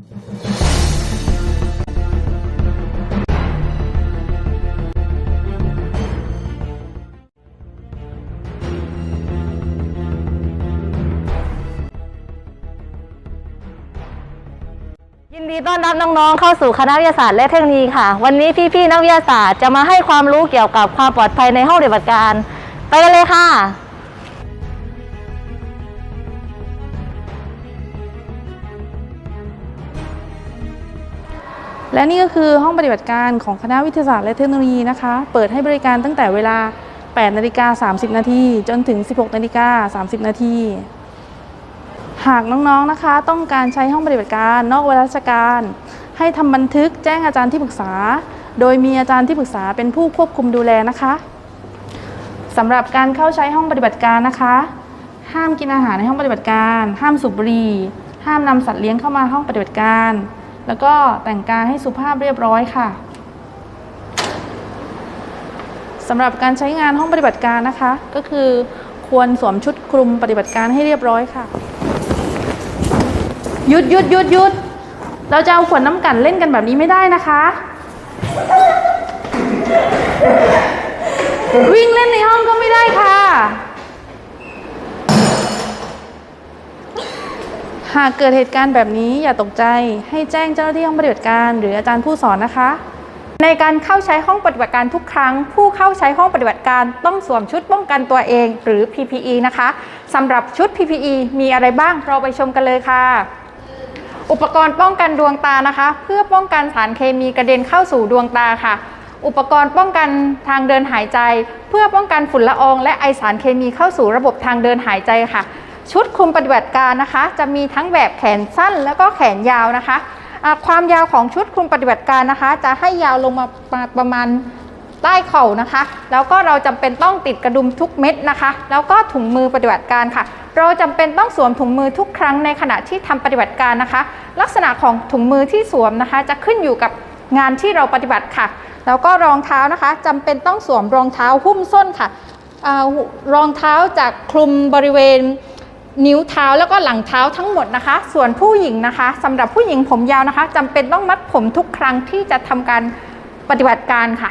ยินดีต้อนรับน้องๆ เข้าสู่คณะวิทยาศาสตร์และเทคโนโลยีค่ะ วันนี้พี่ๆ นักวิทยาศาสตร์จะมาให้ความรู้เกี่ยวกับความปลอดภัยในห้องปฏิบัติการ ไปกันเลยค่ะ และนี่ก็คือห้องปฏิบัติการของคณะวิทยาศาสตร์และเทคโนโลยีนะคะ เปิดให้บริการตั้งแต่เวลา 8 นาฬิกา 30 นาที จนถึง 16 นาฬิกา 30 นาที หากน้องๆ นะคะ ต้องการใช้ห้องปฏิบัติการนอกเวลาราชการ ให้ทำบันทึกแจ้งอาจารย์ที่ปรึกษา โดยมีอาจารย์ที่ปรึกษาเป็นผู้ควบคุมดูแลนะคะสำหรับการเข้าใช้ห้องปฏิบัติการนะคะ ห้ามกินอาหารในห้องปฏิบัติการ ห้ามสูบบุหรี่ห้ามนำสัตว์เลี้ยงเข้ามาห้องปฏิบัติการ แล้วก็แต่งกายให้สุภาพเรียบร้อยค่ะสำหรับการใช้งานห้องปฏิบัติการนะคะ ก็คือควรสวมชุดคลุมปฏิบัติการให้เรียบร้อยค่ะหยุดหยุดหยุดหยุดเราจะเอาขวดน้ำกันเล่นกันแบบนี้ไม่ได้นะคะ วิ่งเล่นในห้องก็ไม่ได้ค่ะ หากเกิดเหตุการณ์แบบนี้อย่าตกใจให้แจ้งเจ้าหน้าที่ห้องปฏิบัติการ หรืออาจารย์ผู้สอนนะคะ ในการเข้าใช้ห้องปฏิบัติการทุกครั้ง ผู้เข้าใช้ห้องปฏิบัติการต้องสวมชุดป้องกันตัวเองหรือ PPE นะคะสำหรับชุด PPE มีอะไรบ้างเราไปชมกันเลยค่ะ อุปกรณ์ป้องกันดวงตานะคะ เพื่อป้องกันสารเคมีกระเด็นเข้าสู่ดวงตาค่ะอุปกรณ์ป้องกันทางเดินหายใจ เพื่อป้องกันฝุ่นละออง และไอสารเคมีเข้าสู่ระบบทางเดินหายใจค่ะ ชุดคลุมปฏิบัติการนะคะ จะมีทั้งแบบแขนสั้นแล้วก็แขนยาวนะคะอ่าความยาวของชุดคลุมปฏิบัติการนะคะ จะให้ยาวลงมามาประมาณใต้เข่านะคะ แล้วก็เราจำเป็นต้องติดกระดุมทุกเม็ดนะคะ แล้วก็ถุงมือปฏิบัติการค่ะ เราจำเป็นต้องสวมถุงมือทุกครั้งในขณะที่ทำปฏิบัติการนะคะ ลักษณะของถุงมือที่สวมนะคะ จะขึ้นอยู่กับงานที่เราปฏิบัติค่ะ แล้วก็รองเท้านะคะจำเป็นต้องสวมรองเท้าหุ้มส้นค่ะอรองเท้าจากคลุมบริเวณ นิ้วเท้าแล้วก็หลังเท้าทั้งหมดนะคะ ส่วนผู้หญิงนะคะสำหรับผู้หญิงผมยาวนะคะจำเป็นต้องมัดผมทุกครั้งที่จะทำการปฏิบัติการค่ะ